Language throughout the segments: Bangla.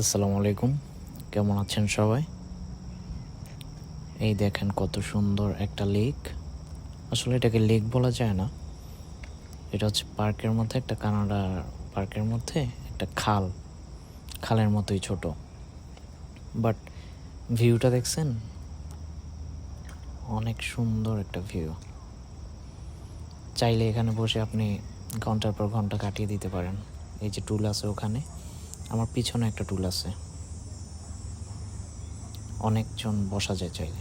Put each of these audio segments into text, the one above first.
আসসালামু আলাইকুম। কেমন আছেন সবাই? এই দেখেন কত সুন্দর একটা লেক। আসলে এটাকে লেক বলা যায় না। এটা হচ্ছে পার্কের মধ্যে, একটা কানাডা পার্কের মধ্যে, একটা খাল। খালের মতোই ছোট। বাট ভিউটা দেখছেন? অনেক সুন্দর একটা ভিউ। চাইলে এখানে বসে আপনি ঘণ্টার পর ঘণ্টা কাটিয়ে দিতে পারেন। এই যে টুল আছে ওখানে। আমার পিছনে একটা টুল আছে। অনেকজন বসা যায় চাইলে।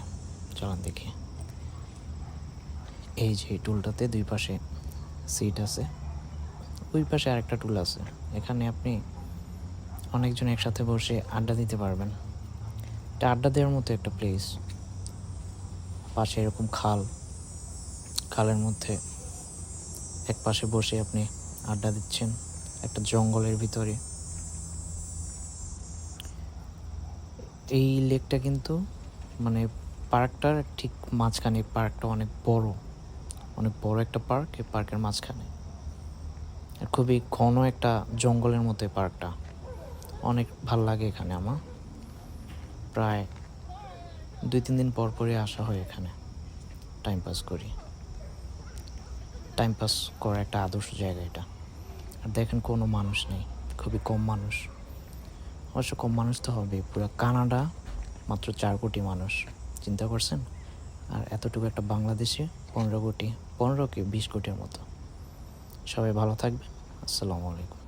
চলান দেখি। এই যে টুলটাতে দুই পাশে সিট আছে। ওই পাশে আরেকটা টুল আছে। এখানে আপনি অনেকজন একসাথে বসে আড্ডা দিতে পারবেন। এটা আড্ডা দেওয়ার মতো একটা প্লেস পাশে এরকম খাল। খালের মধ্যে এক পাশে বসে আপনি আড্ডা দিচ্ছেন। একটা জঙ্গলের ভিতরে। এই লেকটা কিন্তু মানে পার্কটার ঠিক মাঝখানে পার্কটা অনেক বড়। অনেক বড় একটা পার্ক, এই পার্কের মাঝখানে। আর খুবই ঘন একটা জঙ্গলের মতো পার্কটা। অনেক ভালো লাগে এখানে আমার। প্রায় দুই, তিন দিন পর পরই আসা হয় এখানে। টাইম পাস করি। টাইম পাস করার একটা আদর্শ জায়গা এটা। আর দেখেন কোনো মানুষ নেই, খুবই কম মানুষ। অবশ্য কম মানুষ তো হবে। পুরো কানাডা মাত্র চার কোটি মানুষ। চিন্তা করছেন? আর এতটুকু একটা বাংলাদেশে পনেরো কোটি, পনেরো কি বিশ কোটির মতো। সবাই ভালো থাকবে আসসালামু আলাইকুম।